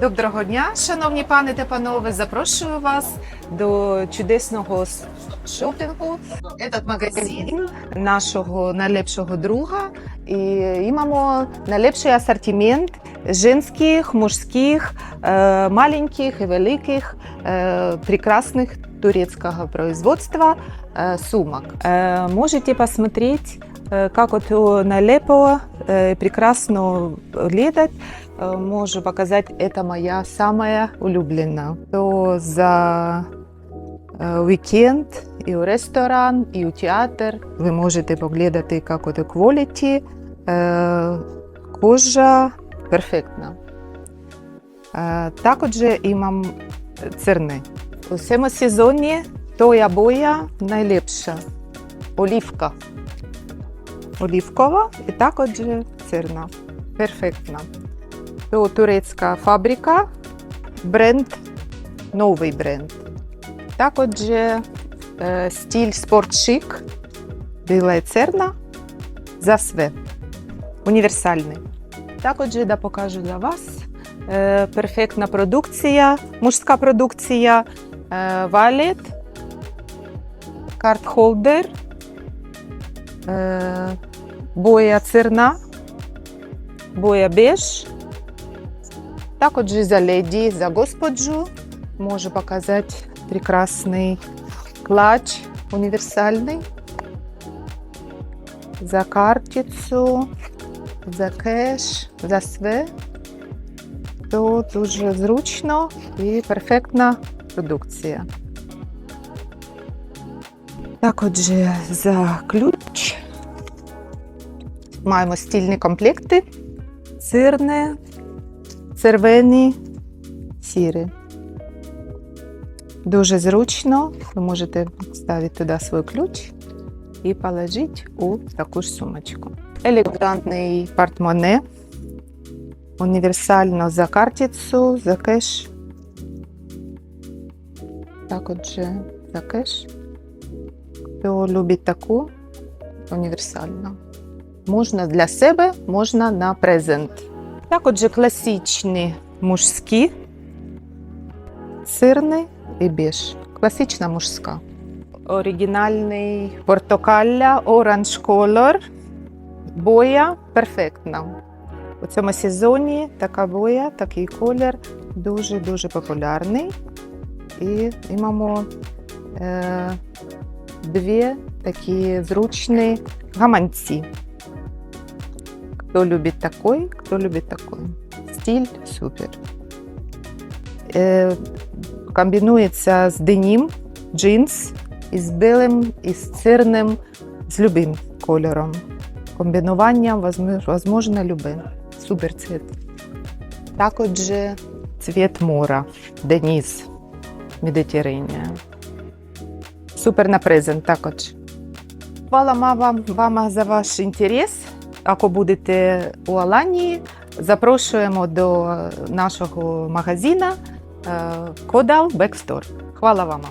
Доброго дня, шановні пани та панове. Запрошую вас до чудесного с- шопінгу. Этот магазин нашого найлепшого друга. І маємо найлепший асортимент женських, мужських, е, маленьких і великих, е, прекрасних турецкого производства э, сумок. Э, можете посмотреть, э, как это нелепо, э, прекрасно летать. Э, Можу показать, это моя самая улюблена. То за е, вікенд і у ресторан, і у театр. Ви можете поглядати, як це quality. Е, Кожа перфектна. Е, Також і мам церни. У цьому сезоні тоя боя найлепша. Олівка. Олівкова і також церна. Перфектна. То турецька фабрика, бренд, новий бренд. Також е, стиль спортшик, біла церна, засве. Універсальний. Також да покажу для вас е, перфектна продукція, мужська продукція, е, валет, карт-холдер, боя церна, боя беж, також за леді, за господжу. Можу показати прекрасний клатч універсальний. За картицю, за кеш, за све. То дуже зручно і перфектна продукція. Також за ключ маємо стільні комплекти, сирне, червені, сірі. Дуже зручно. Ви можете ставити туди свій ключ і положити у таку ж сумочку. Елегантний портмоне. Універсально за картицю, за кеш. Також за кеш. Хто любить таку універсальну. Можна для себе, можна на презент. Також класичні мужські, сирний і біж. Класична мужська. Оригінальний портокалля, оранж колор. Боя перфектна. У цьому сезоні така боя, такий колір дуже-дуже популярний. І маємо е, дві такі зручні гаманці. Хто любить такий, хто любить такий. Стиль супер. Е, комбінується з денім, джинс із білим, із сирним, з любим кольором. Комбінування возможно любе. Супер цвіт. Також цвіт мора, Деніс, Медитеринія. Супер на презент також. Хвала вам, вам за ваш інтерес. Ако будете у Аланії, запрошуємо до нашого магазина Кодал Бекстор. Хвала вам.